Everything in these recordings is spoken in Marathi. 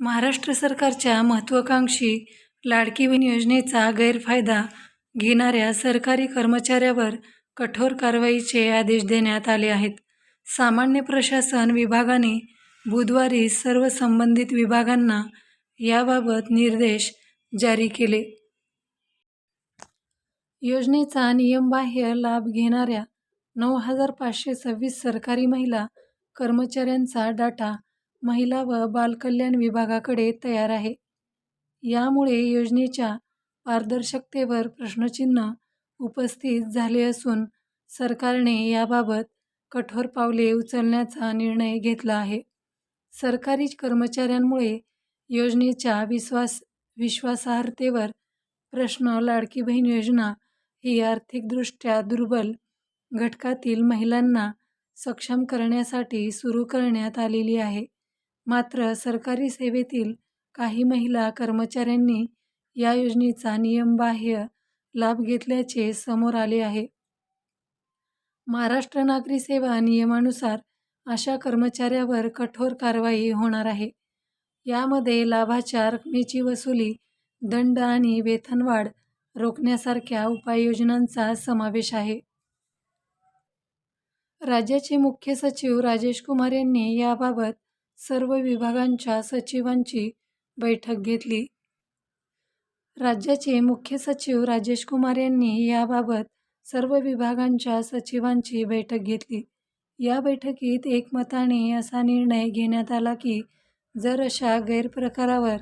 महाराष्ट्र सरकारच्या महत्त्वाकांक्षी लाडकी बहीण योजनेचा गैरफायदा घेणाऱ्या सरकारी कर्मचाऱ्यावर कठोर कारवाईचे आदेश देण्यात आले आहेत. सामान्य प्रशासन विभागाने बुधवारी सर्व संबंधित विभागांना याबाबत निर्देश जारी केले. योजनेचा नियमबाह्य लाभ घेणाऱ्या नऊ हजार पाचशे सव्वीस सरकारी महिला कर्मचाऱ्यांचा डाटा महिला व बालकल्याण विभागाकडे तयार आहे. यामुळे योजनेच्या पारदर्शकतेवर प्रश्नचिन्ह उपस्थित झाले असून सरकारने याबाबत कठोर पावले उचलण्याचा निर्णय घेतला आहे. सरकारी कर्मचाऱ्यांमुळे योजनेच्या विश्वास विश्वासार्हतेवर प्रश्न लाडकी बहीण योजना ही आर्थिकदृष्ट्या दुर्बल घटकातील महिलांना सक्षम करण्यासाठी सुरू करण्यात आलेली आहे. मात्र सरकारी सेवेतील काही महिला कर्मचाऱ्यांनी या योजनेचा नियमबाह्य लाभ घेतल्याचे समोर आले आहे. महाराष्ट्र नागरी सेवा नियमानुसार अशा कर्मचाऱ्यावर कठोर कारवाई होणार आहे. यामध्ये लाभाच्या रकमेची वसुली दंड आणि वेतनवाढ रोखण्यासारख्या उपाययोजनांचा समावेश आहे. राज्याचे मुख्य सचिव राजेश कुमार यांनी याबाबत सर्व विभागांच्या सचिवांची बैठक घेतली. राज्याचे मुख्य सचिव राजेश कुमार यांनी याबाबत सर्व विभागांच्या सचिवांची बैठक घेतली. या बैठकीत एकमताने असा निर्णय घेण्यात आला की जर अशा गैरप्रकारावर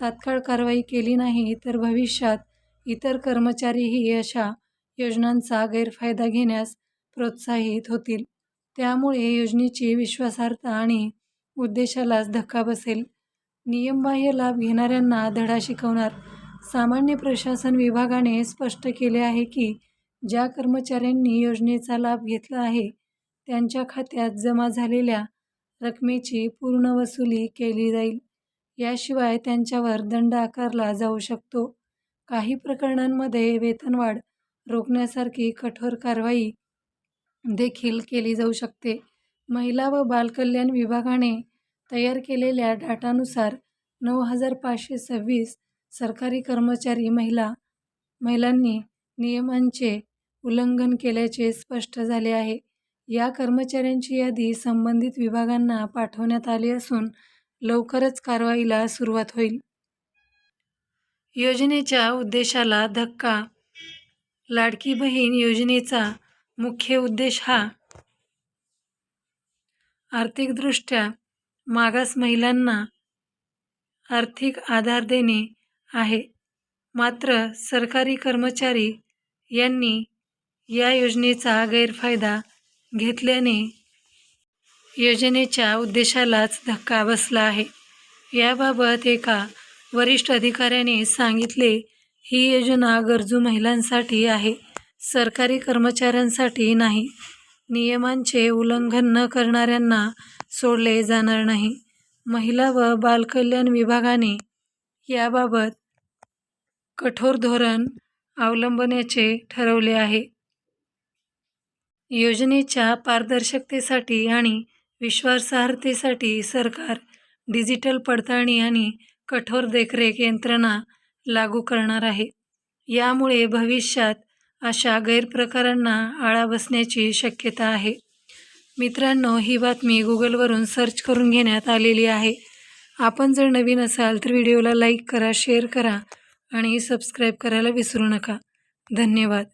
तात्काळ कारवाई केली नाही तर भविष्यात इतर कर्मचारीही अशा योजनांचा गैरफायदा घेण्यास प्रोत्साहित होतील. त्यामुळे योजनेची विश्वासार्हता आणि उद्देशालाच धक्का बसेल. नियमबाह्य लाभ घेणाऱ्यांना धडा शिकवणार. सामान्य प्रशासन विभागाने स्पष्ट केले आहे की ज्या कर्मचाऱ्यांनी योजनेचा लाभ घेतला आहे त्यांच्या खात्यात जमा झालेल्या रकमेची पूर्ण वसुली केली जाईल. याशिवाय त्यांच्यावर दंड आकारला जाऊ शकतो. काही प्रकरणांमध्ये वेतनवाढ रोखण्यासारखी कठोर कारवाई देखील केली जाऊ शकते. महिला व बालकल्याण विभागाने तयार केलेल्या डाटानुसार नऊ हजार पाचशे सव्वीस सरकारी कर्मचारी महिला महिलांनी नियमांचे उल्लंघन केल्याचे स्पष्ट झाले आहे. या कर्मचाऱ्यांची यादी संबंधित विभागांना पाठवण्यात आली असून लवकरच कारवाईला सुरुवात होईल. योजनेच्या उद्देशाला धक्का लाडकी बहीण योजनेचा मुख्य उद्देश हा आर्थिकदृष्ट्या मागास महिलांना आर्थिक आधार देणे आहे. मात्र सरकारी कर्मचारी यांनी या योजनेचा गैरफायदा घेतल्याने योजनेच्या उद्देशालाच धक्का बसला आहे. याबाबत एका वरिष्ठ अधिकाऱ्याने सांगितले ही योजना गरजू महिलांसाठी आहे सरकारी कर्मचाऱ्यांसाठी नाही. नियमांचे उल्लंघन न करणाऱ्यांना सोडले जाणार नाही. महिला व बालकल्याण विभागाने याबाबत कठोर धोरण अवलंबण्याचे ठरवले आहे. योजनेच्या पारदर्शकतेसाठी आणि विश्वासार्हतेसाठी सरकार डिजिटल पडताळणी आणि कठोर देखरेख यंत्रणा लागू करणार आहे. यामुळे भविष्यात अशा गैरप्रकारांना आळा बसण्याची शक्यता आहे. मित्रांनो ही बातमी गुगलवरून सर्च करून घेण्यात आलेली आहे. आपण जर नवीन असाल तर व्हिडिओला लाईक करा शेअर करा आणि सबस्क्राईब करायला विसरू नका. धन्यवाद.